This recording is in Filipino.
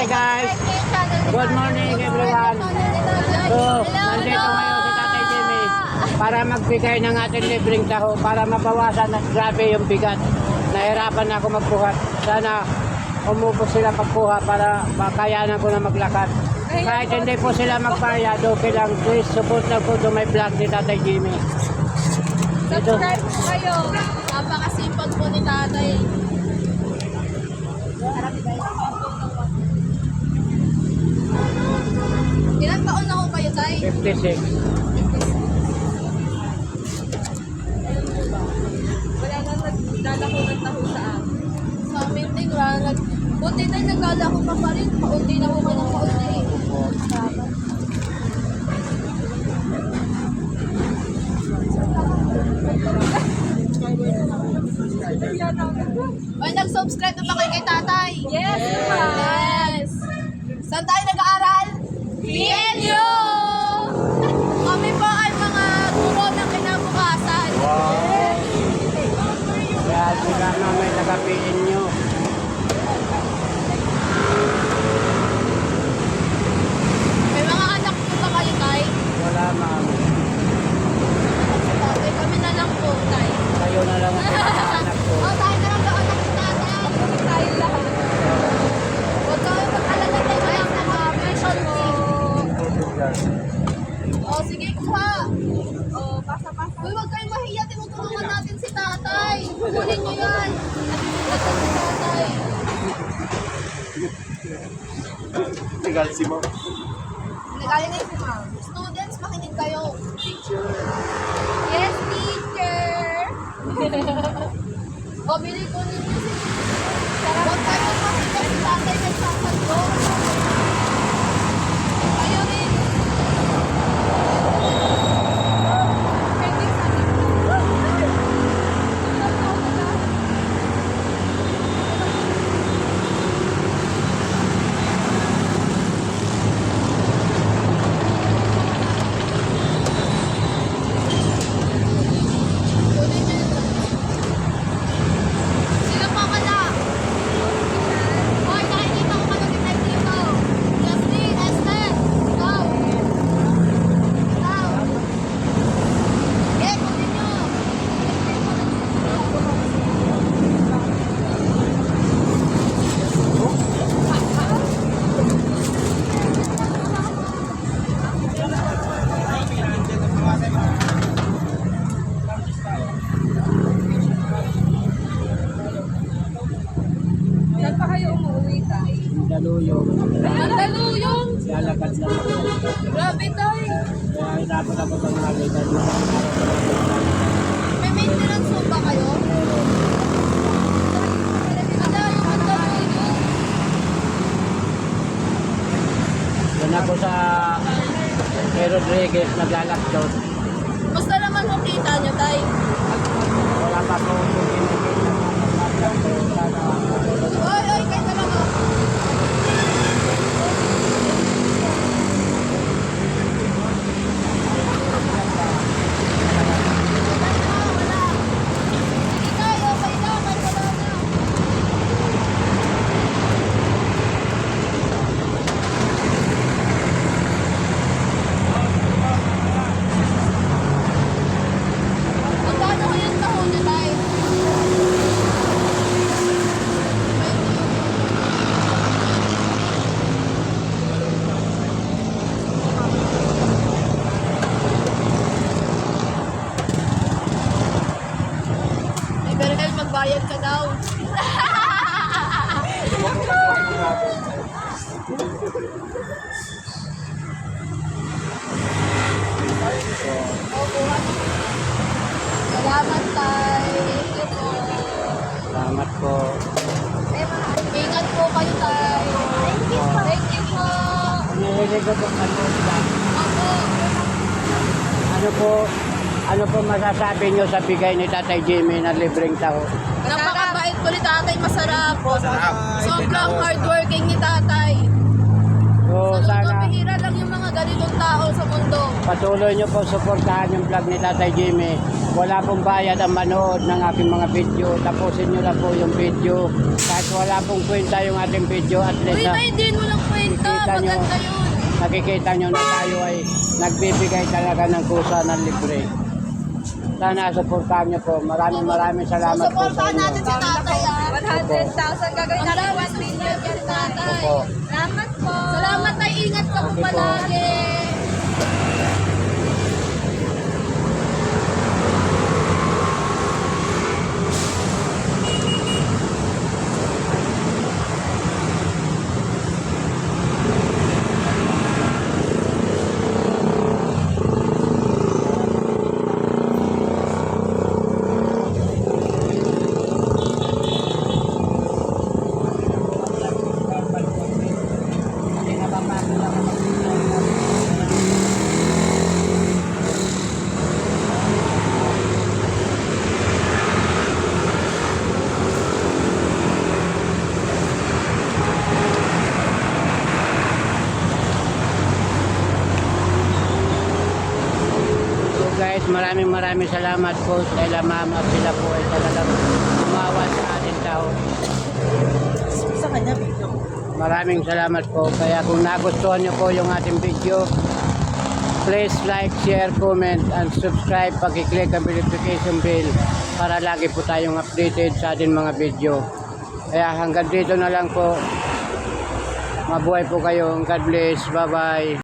Hi guys! Good morning everyone! So, nandito ngayon si Tatay Jimmy para magbigay ng ating libreng taho para mabawasan at grabe yung bigat. Nahirapan na ako magbuhat. Sana umubos sila pagkuha para makayanan ko na maglakad. Kahit hindi po sila magbayad, okay lang. Please support na po to my vlog ni Tatay Jimmy. Subscribe po kayo. Napakasipag po ni tatay. Ilang taon na ho kayo, tay? 56. Wala na naglalako ng taho sa amin. Sa amin din, wala nag... Buti tayo naglalako pa pa rin. Paunti na ho ka ng paunti. Ay, nag-subscribe na ba kayo kay tatay? Yes, Yes. Saan tayo nag-aaral? PNU! Kami po ay mga guro ng kinabukasan. Kaya sila na may nagapiin nyo. May mga anak po ba kayo, tay? Wala ma'am. Tatay, kami na lang po, tay. Kayo na lang ang anak ko. Oh, tayo na lang anak ni tatay. Tayo lahat. Huwag kayo mag-alala tayo lang sa mga pension mo. Oh, sige, kuha. Oh, pasa-pasa. Uy, huwag kayong mahiya. Tinutulungan natin si tatay. Kukunin niyo yan. Natin si tatay. Legal si. Nagaling na si ma'am. Students, makinig kayo. Yes, teacher. o, bili ko ninyo si Huwag kayo makita si tatay nagsasando. Kayo rin. Pwede sa Kunin niyo yun. Sino pa wala? Hoy, nakikita ko kayo kita dito. Justin, Esther, go. Go. Eh, kunin niyo. Saan pa kayo umuwi tayo? Daluyong. Mandaluyong. Lalakad na ako. Hirapan ako pag nakita nyo. May maintenance ba kayo? Doon ako sa kay Rodriguez naglalakshot. Basta naman mo kita nyo, tay. Wala pa po Oy, oy, kayo na lang oh. Sige tayo, okay lang, kahit wala na. Magkano ko yung taon niya, tay? Ay, Berhel, magbayad ka daw. Opo? Salamat, tay. Thank you po. Salamat po. Ingat po kayo, tay. Thank you po. Thank you po. Nililig ko po ano ba? Opo. Ano po, ano po masasabi nyo sa bigay ni Tatay Jimmy na libreng taho? Napakabait po ni tatay, masarap. Sobrang hardworking ni tatay. So Sa sana bihira lang yung mga ganitong tao sa mundo. patuloy nyo po suportahan yung vlog ni Tatay Jimmy wala pong bayad ang manood ng aking mga video. Tapusin nyo na po yung video. Kahit wala pong kwenta yung ating video, at least Uy, na, tayo din, walang kwenta. Nakikita nyo. Maganda yun. nakikita nyo na tayo ay nagbibigay talaga ng kusa ng libre. Sana suportahan nyo po. Maraming maraming salamat po sa Susuportahan inyo. natin si tatay. ah. 100,000 gagawin natin 1 million yan tatay. Opo. Salamat po. Salamat tayo. Ingat ka po. palagi. So guys, maraming maraming salamat po sa ila ma'am at sila po ay talagang umawa sa ating tao. Sa kanya, video. Maraming salamat po. Kaya kung nagustuhan nyo po yung ating video, please like, share, comment, and subscribe. Pag-click ang notification bell para lagi po tayong updated sa ating mga video. Kaya hanggang dito na lang po. Mabuhay po kayo. God bless. Bye-bye.